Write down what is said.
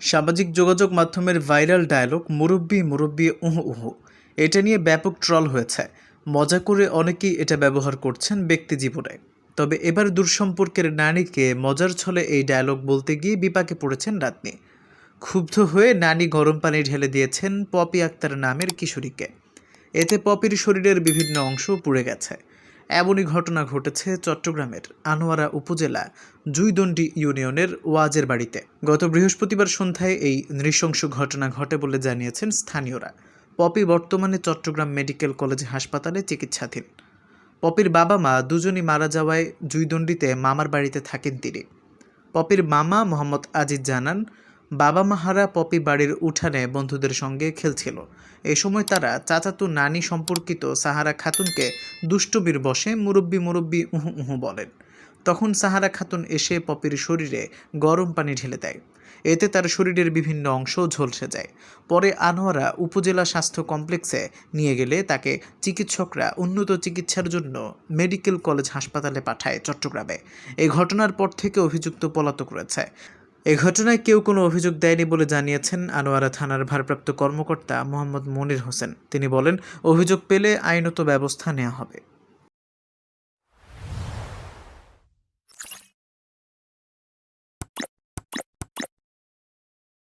সামাজিক যোগাযোগ মাধ্যমের ভাইরাল ডায়লগ, মুরব্বি মুরব্বি, উহু উহু। এটা নিয়ে ব্যাপক ট্রল হয়েছে। মজা করে অনেকেই এটা ব্যবহার করছেন ব্যক্তি জীবনে। তবে এবার দূরসম্পর্কের নারীকে মজার ছলে এই ডায়লগ বলতে গিয়ে বিপাকে পড়েছেন রাতনি ক্ষুব্ধ হয়ে নানি গরম পানি ঢেলে দিয়েছেন পপি আক্তার নামের কিশোরীকে। এতে পপির শরীরের বিভিন্ন অংশ পুড়ে গেছে। এমনই ঘটনা ঘটেছে চট্টগ্রামের আনোয়ারা উপজেলা জুইদণ্ডি ইউনিয়নের ওয়াজের বাড়িতে। গত বৃহস্পতিবার সন্ধ্যায় এই নৃশংস ঘটনা ঘটে বলে জানিয়েছেন স্থানীয়রা। পপি বর্তমানে চট্টগ্রাম মেডিকেল কলেজ হাসপাতালে চিকিৎসাধীন। পপির বাবা মা দুজনই মারা যাওয়ায় জুইদণ্ডিতে মামার বাড়িতে থাকেন তিনি। পপির মামা মোহাম্মদ আজিজ জানান বাবা মাহারা পপি বাড়ির উঠানে বন্ধুদের সঙ্গে খেলছিল। এ সময় তারা চাচাতো নানি সম্পর্কিত সাহারা খাতুনকে দুষ্টবির বসে মুরব্বি মুরব্বি উহু উহু বলেন। তখন সাহারা খাতুন এসে পপির শরীরে গরম পানি ঢেলে দেয়। এতে তার শরীরের বিভিন্ন অংশ ঝলসে যায়। পরে আনোয়ারা উপজেলা স্বাস্থ্য কমপ্লেক্সে নিয়ে গেলে তাকে চিকিৎসকরা উন্নত চিকিৎসার জন্য মেডিকেল কলেজ হাসপাতালে পাঠায় চট্টগ্রামে। এই ঘটনার পর থেকে অভিযুক্ত পলাতক রয়েছে। এ ঘটনায় কেউ কোনো অভিযোগ দেয়নি বলে জানিয়েছেন আনোয়ারা থানার ভারপ্রাপ্ত কর্মকর্তা মোহাম্মদ মনির হোসেন। তিনি বলেন, অভিযোগ পেলে আইনত ব্যবস্থা নেওয়া হবে।